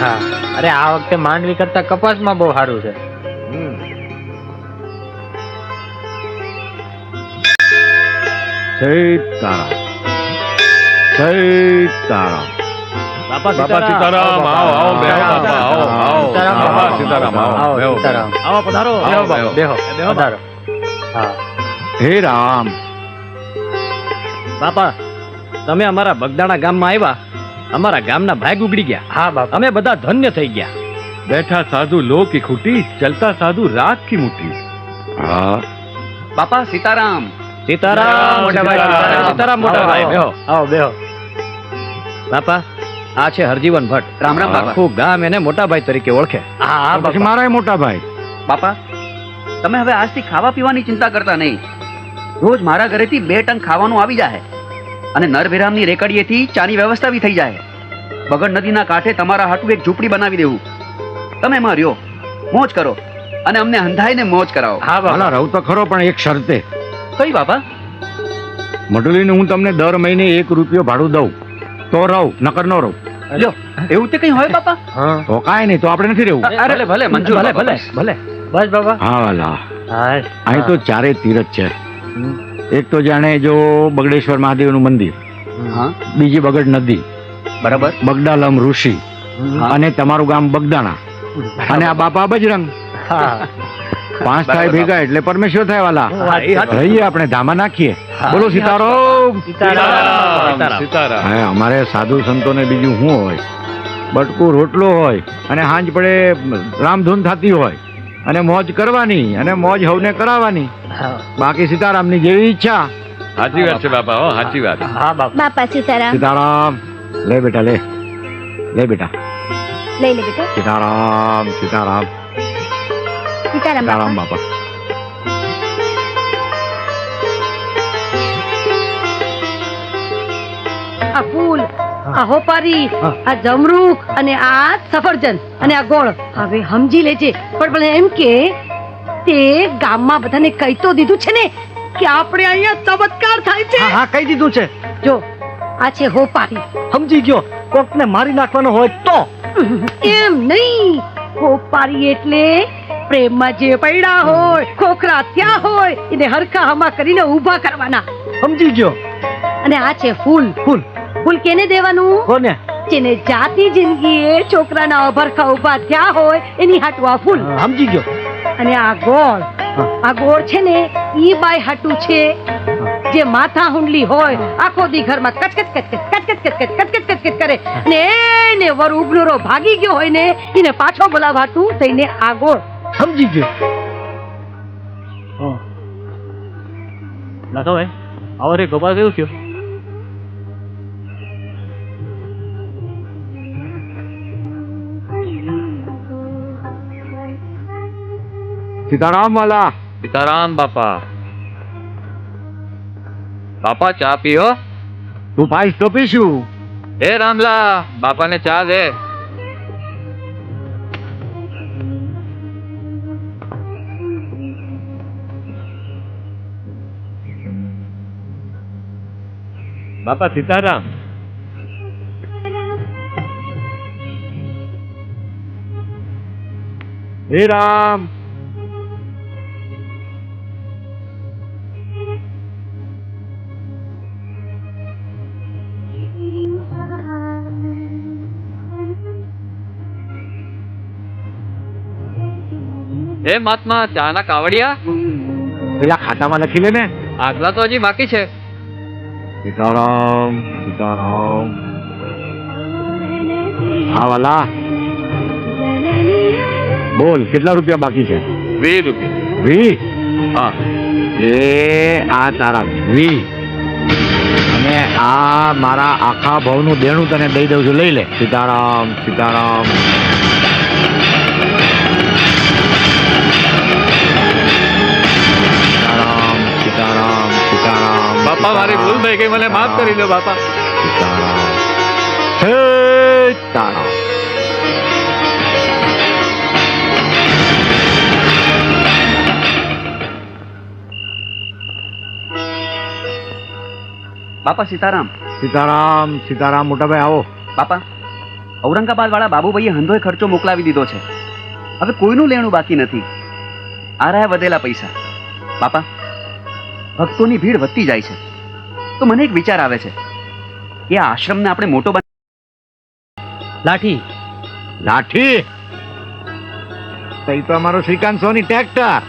હા. અરે આ વખતે માંડવી કરતા કપાસમાં બહુ સારું છે. બાપા બાપા સીતારામ. આવો આવો બેહો બાપા આવો આવો. બાપા સીતારામ આવો આવો, બેહો. સીતારામ. આવો પધારો. બેહો બેહો. બેહો. બેહો પધારો. હા. હે રામ. બાપા તમે અમારા બગદાણા ગામમાં આવ્યા. અમારા ગામના ભાગ ઉગડી ગયા. હા બાપ. અમે બધા ધન્ય થઈ ગયા. બેઠા સાધુ લો કી ખૂટી ચલતા સાધુ રાત કી મુઠ્ઠી હા. બાપા સીતારામ. સીતારામ મોટા ભાઈ સીતારામ. મોટા ભાઈ બેહો. આવો બેહો. બાપા આ છે હરજીવન ભટ્ટ. રામ રામ બાપા. આખું ગામ એને મોટા ભાઈ તરીકે ઓળખે. હા હા પછી બાપા. મારા મોટા ભાઈ. બાપા તમે હવે આજથી ખાવા પીવાની ચિંતા કરતા નહીં. રોજ મારા ઘરેથી બે ટંક ખાવાનું આવી જાય અને નરભેરામની રેકડીએથી ચાની વ્યવસ્થા બી થઈ જાય બગડ નદીના કાંઠે તમારા હાટું એક ઝૂંપડી બનાવી દેવું. તમે એમાં રહ્યો. મોજ કરો. અને અમને હંધાઈને મોજ કરાવો. હા બાપા રહું તો ખરો પણ એક શરતે. કઈ બાપા મડુલીને હું તમને દર મહિને એક રૂપિયો ભાડું દઉં. તો રહું નકર ન રહું. જો એવું તે કઈ હોય બાપા? તો કાંઈ નહીં તો આપણે નથી રહેવું. અરે ભલે મંજૂર ભલે ભલે બસ. ભલે. બસ બાબા. હા વાલા હા અહીં તો ચારે તીરથ છે. એક તો જાણે જો બગડેશ્વર મહાદેવનું મંદિર. હા. બીજી બગડ નદી. બરાબર? બગડાલમ ઋષિ. અને તમારું ગામ બગદાણા. અને આ બાપા બજરંગ પાંચ થાય ભેગા એટલે પરમેશ્વર થાય વાલા. રહીએ આપણે ધામા નાખીએ. બોલો સીતારામ. સીતારામ. સીતારામ. સીતારામ. હા અમારે સાધુ સંતોને બીજું શું હોય? બટકું રોટલો હોય અને હાંજ પડે રામધૂન થતી હોય અને મોજ કરવાની અને મોજ હવને કરાવવાની. બાકી સીતારામની જેવી ઈચ્છા. સાચી વાત છે બાપા હો સાચી વાત. હા બાપા. બાપા સીતારામ. સીતારામ. લે બેટા લે લે બેટા લઈ લે બેટા સીતારામ સીતારામ સીતારામ સીતારામ બાપા આ ફૂલ આ હોપારી આ જમરૂખ અને આ સફરજન અને આ ગોળ. હવે સમજી લેજે પણ ભલે એમ કે તે ગામમાં બધાને કહી તો દીધું છે ને કે આપણે અહીંયા ચમત્કાર થાય છે. હા હા કહી દીધું છે. જો આ છે હોપારી. સમજી ગયો. કોકને મારી નાખવાનો હોય તો. એમ નહીં. હોપારી એટલે પ્રેમમાં જે પૈડા હોય ખોખરા ત્યાં હોય એને હરખા હમા કરીને ઊભા કરવાના. સમજી ગયો. અને આ છે ફૂલ. ફૂલ. ફૂલ કેને દેવાનું? કોને? જેને જાતી જિંદગીએ છોકરાના અભરખા ઊભા થયા હોય એની હાટવા ફૂલ. સમજી ગયો. અને આ ગોળ. આ ગોળ છે ને ઈ બાય હાટુ છે. જે માથા હુંડલી હોય આખો દી ઘરમાં કચકચ કચકચ કચકચ કચકચ કચકચ કચકચ કરે. ને એને વર ઉગનુરો ભાગી ગયો હોય ને એને પાછો બોલાવવા તું થઈને આગો સમજી ગયો. લાતો ભાઈ આવો રે ગોપાલ કેવું થયો? સીતારામ વાલા. સીતારામ બાપા. બાપા ચા પીઓ? તું પાઈશ તો પીશું. એ રામલા બાપાને ચા દે. બાપા સીતારામ. હે રામ. હે મહાત્મા ચા ના કાવડિયા પેલા ખાતામાં લખી લે ને. આગલા તો હજી બાકી છે. સીતારામ સીતારામ. હા વાલા. બોલ કેટલા રૂપિયા બાકી છે? વીસ રૂપિયા. વી હા. એ આ તારા વી અને આ મારા આખા ભાવનું દેણું તને દઈ દઉં છું. લઈ લે. સીતારામ સીતારામ. બાપા મારી ભૂલ થઈ ગઈ મને માફ કરી દો બાપા. સીતારામ. સીતારામ. બાપા સીતારામ. સીતારામ સીતારામ મોટાભાઈ આવો. બાપા ઔરંગાબાદ વાળા બાબુભાઈએ હંધોય ખર્ચો મોકલાવી દીધો છે. હવે કોઈનું લેણું બાકી નથી. આ રહ્યા વધેલા પૈસા. બાપા ભક્તોની ભીડ વધતી જાય છે. તો મને એક વિચાર આવે છે. કે આ આશ્રમને આપણે મોટો બના લાઠી. લાઠી? તો એ તો અમારો શ્રીકાંત સોની ટ્રેક્ટર.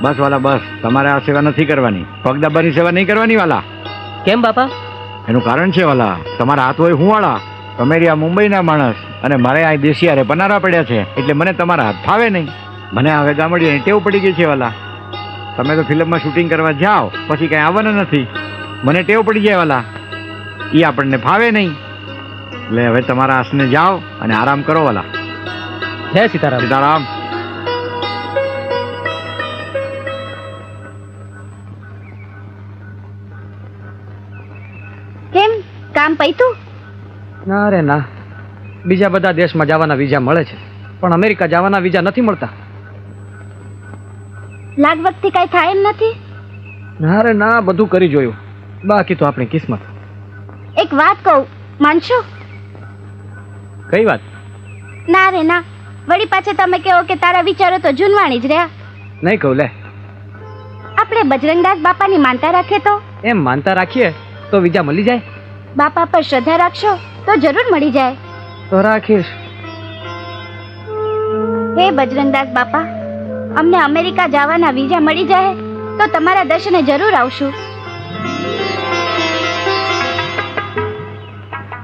બસ વાલા બસ. તમારે આ સેવા નથી કરવાની. પગદાબાની સેવા નહીં કરવાની વાલા. કેમ બાપા? એનું કારણ છે વાલા તમારા હાથ હોય હું વાળા. તમે રહ્યા મુંબઈના માણસ અને મારે આ દેશિયારે પનારા પડ્યા છે. એટલે મને તમારા હાથ ફાવે નહીં. મને હવે ગામડિયાની ટેવ પડી ગઈ છે વાલા. તમે તો ફિલ્મમાં શૂટિંગ કરવા જાઓ પછી કાંઈ આવવાના નથી. મને ટેવ પડી જાય વાલા. એ આપણને ફાવે નહીં. એટલે હવે તમારા આસને જાઓ અને આરામ કરો વાલા. જય સીતારામ. સીતારામ. કેમ? કામ પૈતું? ના રે ના. બીજા બધા દેશમાં જવાના વિઝા મળે છે. પણ અમેરિકા જવાના વિઝા નથી મળતા. લાગવગથી કઈ થાય એમ નથી? ના રે ના બધું કરી જોયું. બાકી તો આપણી કિસ્મત. એક વાત કહું માનશો? કઈ વાત? ના રે ના. વળી પાછા તમે કહો કે તારા વિચારો તો જૂનવાણી જ રહ્યા. નહીં કહું લે. આપણે બજરંગદાસ બાપાની માનતા રાખીએ તો? એમ માનતા રાખીએ તો વિજા મળી જાય? બાપા પર શ્રદ્ધા રાખશો તો જરૂર મળી જાય. તો રાખીશ. હે બજરંગદાસ બાપા. અમને અમેરિકા જવાના વિઝા મળી જાય તો તમારા દર્શને જરૂર આવશું.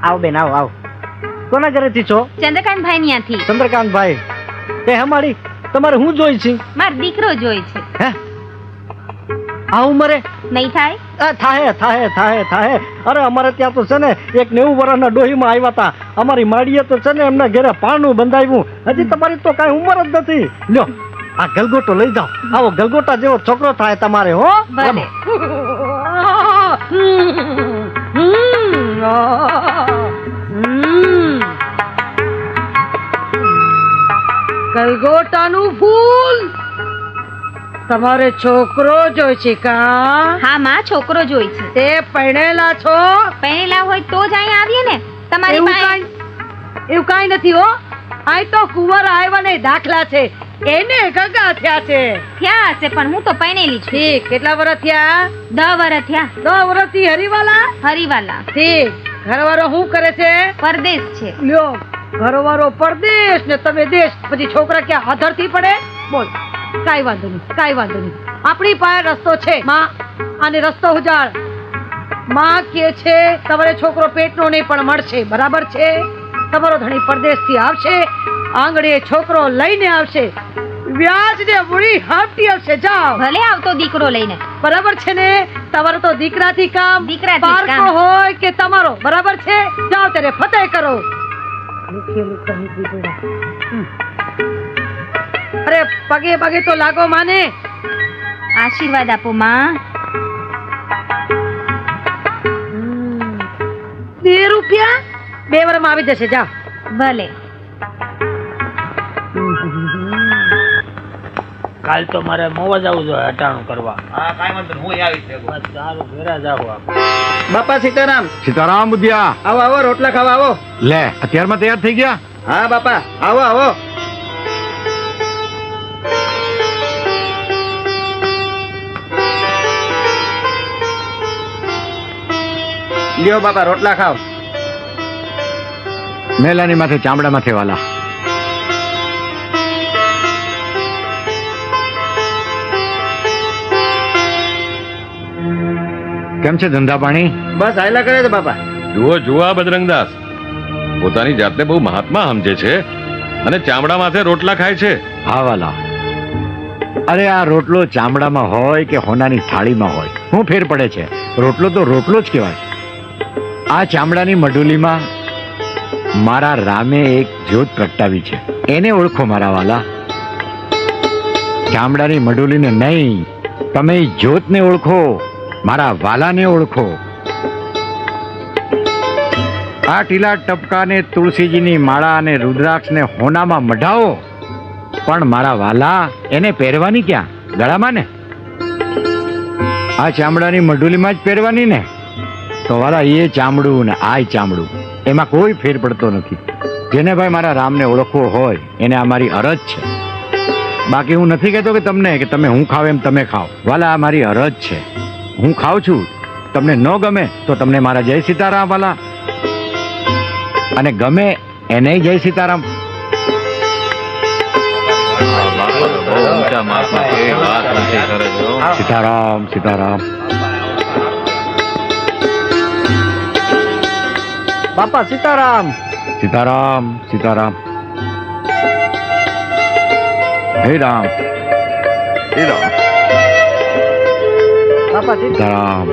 આવો બેન આવો આવો. કોના ઘરેથી છો? ચંદ્રકાંતભાઈ ત્યાંથી ચંદ્રકાંતભાઈ એ હમારી તમારે હું જોઈ છે? મારો દીકરો જોઈ છે. હે? આ ઉંમરે? નહીં થાય? થાહે થાય થાય થાહે. અરે અમારે ત્યાં તો છે ને એક નેવું વર્ષના ડોહીમાં આવ્યા હતા. અમારી માડીએ તો છે ને એમના ઘરે પાણું બંધાવ્યું. હજી તમારી તો કાંઈ ઉંમર જ નથી. લ્યો. આ ગલગોટો લઈ જાઓ. આવો ગલગોટા જેવો છોકરો થાય તમારે હો? ભલે. ગલગોટાનું ફૂલ. તમારે છોકરો જોઈ છે કા? હા માં છોકરો જોઈ છે. તે પરણેલા છો? પહેરેલા હોય તો જ અહીંયા આવીએ ને. તમારી પાસે એવું કાંઈ નથી હો. આ તો કુંવર આવ્યા ને દાખલા છે. એને ગગા થયા છે. થયા છે પણ હું તો પહેરેલી છું. ઠીક કેટલા વર્ષ થયા? દહ વર્ષ થયા. દહ વર્ષથી હરિવાલા? હરિવાલા. ઠીક ઘરવાળો શું કરે છે? પરદેશ છે. લ્યો ઘરવાળો પરદેશ ને તમે દેશ પછી છોકરા ક્યાં હાથરથી પડે? બોલ. કાઈ વાંધો નહીં કાઈ વાંધો નહીં. આપણી પાસે રસ્તો છે. માં આને રસ્તો ઉજાળ. માં કે છે તમારે છોકરો પેટનો નહીં પણ મળશે બરાબર છે? તમારો ધણી પરદેશથી આવશે આંગળીએ છોકરો લઈને આવશે. વ્યાજ ને મૂડી હાંફતી આવશે. જાઓ. ભલે આવતો દીકરો લઈને. બરાબર છે ને? તમારો તો દીકરાથી કામ દીકરા પારકો હોય કે તમારો? બરાબર છે? જાઓ ત્યારે ફતેહ કરો. અરે પગે પગે તો લાગો માને. આશીર્વાદ આપો માં. બે રૂપિયા? બે વરમાં આવી જશે જાઓ. ભલે. કાલ તો મારે મોવા જવું જોઈએ અટાણું કરવા. હા કાંઈ વાંધો હું આવીશ સારું ઘેરા જાવ બાપા સીતારામ. સીતારામ બુધિયા આવો આવો રોટલા ખાવા આવો. લે અત્યારમાં તૈયાર થઈ ગયા? હા બાપા આવો આવો. લ્યો બાપા રોટલા ખાઓ મેલાની માથે ચામડા માથે વાલા. કેમ છે ધંધા પાણી? બસ આયલા કરે છે બાપા. જુઓ જુઓ આ બજરંગદાસ. પોતાની જાતને બહુ મહાત્મા સમજે છે અને ચામડા માથે રોટલા ખાય છે. હા વાલા. અરે આ રોટલો ચામડામાં હોય કે હોનાની થાળીમાં હોય? શું ફેર પડે છે. રોટલો તો રોટલો જ કહેવાય. આ ચામડાની મઢુલીમાં મારા રામે એક જ્યોત પ્રગટાવી છે. એને ઓળખો મારા વાલા. ચામડાની મઢુલીને નહીં તમે જ્યોતને ઓળખો. મારા વાલાને ઓળખો. આ ટીલા ટપકાને, તુલસીજીની માળા અને રુદ્રાક્ષને હોનામાં મઢાવો. પણ મારા વાલા, એને પહેરવાની ક્યાં? ગળામાં ને? આ ચામડાની મઢુલીમાં જ પહેરવાની ને? તો વાલા, એ ચામડું ને આ ચામડું. એમાં કોઈ ફેર પડતો નથી. જેને ભાઈ મારા રામને ઓળખવો હોય, એને આ મારી અરજ છે. બાકી હું નથી કહેતો કે તમને, કે તમે હું ખાવ એમ તમે ખાઓ વાલા, આ મારી અરજ છે. હું ખાઉં છું. તમને ન ગમે તો તમને મારા જય સીતારામ વાલા. અને ગમે એને જય સીતારામ. સીતારામ સીતારામ. બાપા સીતારામ. સીતારામ સીતારામ. હે રામ. હે રામ. બાપા સીતા સીતારામ.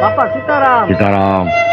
બાપા સીતારામ. સીતારામ.